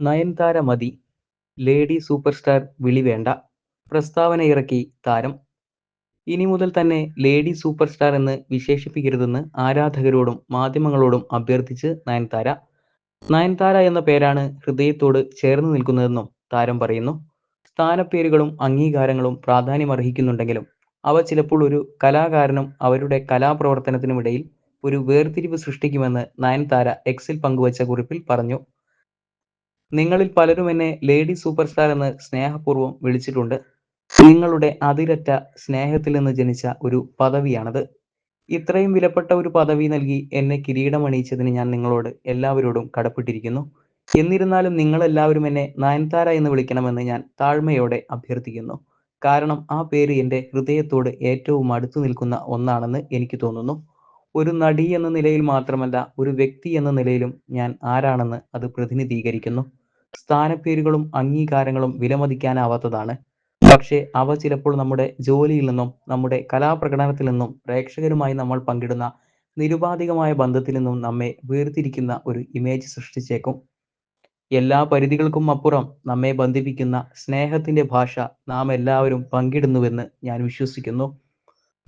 നയൻതാര മതി, lady superstar വിളി വേണ്ട പ്രസ്താവനയിറക്കി താരം. ഇനി മുതൽ തന്നെ ലേഡി സൂപ്പർസ്റ്റാർ എന്ന് വിശേഷിപ്പിക്കരുതെന്ന് ആരാധകരോടും മാധ്യമങ്ങളോടും അഭ്യർത്ഥിച്ച് നയൻതാര. നയൻതാര എന്ന പേരാണ് ഹൃദയത്തോട് ചേർന്ന് നിൽക്കുന്നതെന്നും താരം പറയുന്നു. സ്ഥാനപ്പേരുകളും അംഗീകാരങ്ങളും പ്രാധാന്യമർഹിക്കുന്നുണ്ടെങ്കിലും അവ ചിലപ്പോൾ ഒരു കലാകാരനും അവരുടെ കലാപ്രവർത്തനത്തിനുമിടയിൽ ഒരു വേർതിരിവ് സൃഷ്ടിക്കുമെന്ന് നയൻതാര എക്സിൽ പങ്കുവച്ച കുറിപ്പിൽ പറഞ്ഞു. നിങ്ങളിൽ പലരും എന്നെ ലേഡി സൂപ്പർ സ്റ്റാർ എന്ന് സ്നേഹപൂർവം വിളിച്ചിട്ടുണ്ട്. നിങ്ങളുടെ അതിരറ്റ സ്നേഹത്തിൽ നിന്ന് ജനിച്ച ഒരു പദവിയാണത്. ഇത്രയും വിലപ്പെട്ട ഒരു പദവി നൽകി എന്നെ കിരീടമണിയിച്ചതിന് ഞാൻ നിങ്ങളോട് എല്ലാവരോടും കടപ്പെട്ടിരിക്കുന്നു. എന്നിരുന്നാലും നിങ്ങൾ എല്ലാവരും എന്നെ നയൻതാര എന്ന് വിളിക്കണമെന്ന് ഞാൻ താഴ്മയോടെ അഭ്യർത്ഥിക്കുന്നു. കാരണം ആ പേര് എന്റെ ഹൃദയത്തോട് ഏറ്റവും അടുത്തു നിൽക്കുന്ന ഒന്നാണെന്ന് എനിക്ക് തോന്നുന്നു. ഒരു നടി എന്ന നിലയിൽ മാത്രമല്ല ഒരു വ്യക്തി എന്ന നിലയിലും ഞാൻ ആരാണെന്ന് അത് പ്രതിനിധീകരിക്കുന്നു. സ്ഥാനപ്പേരുകളും അംഗീകാരങ്ങളും വിലമതിക്കാനാവാത്തതാണ്. പക്ഷേ അവ ചിലപ്പോൾ നമ്മുടെ ജോലിയിൽ നിന്നും നമ്മുടെ കലാപ്രകടനത്തിൽ നിന്നും പ്രേക്ഷകരുമായി നമ്മൾ പങ്കിടുന്ന നിരുപാധികമായ ബന്ധത്തിൽ നിന്നും നമ്മെ വേർതിരിക്കുന്ന ഒരു ഇമേജ് സൃഷ്ടിച്ചേക്കും. എല്ലാ പരിധികൾക്കും അപ്പുറം നമ്മെ ബന്ധിപ്പിക്കുന്ന സ്നേഹത്തിന്റെ ഭാഷ നാം എല്ലാവരും പങ്കിടുന്നുവെന്ന് ഞാൻ വിശ്വസിക്കുന്നു.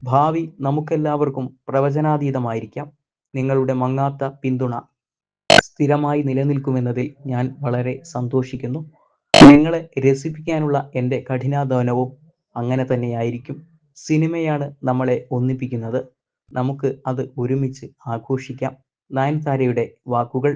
ഭാവി നമുക്കെല്ലാവർക്കും പ്രവചനാതീതമായിരിക്കാം. നിങ്ങളുടെ മങ്ങാത്ത പിന്തുണ സ്ഥിരമായി നിലനിൽക്കുമെന്നതിൽ ഞാൻ വളരെ സന്തോഷിക്കുന്നു. നിങ്ങളെ രസിപ്പിക്കാനുള്ള എന്റെ കഠിനാധ്വാനവും അങ്ങനെ തന്നെയായിരിക്കും. സിനിമയാണ് നമ്മളെ ഒന്നിപ്പിക്കുന്നത്. നമുക്ക് അത് ഒരുമിച്ച് ആഘോഷിക്കാം. നയൻതാരയുടെ വാക്കുകൾ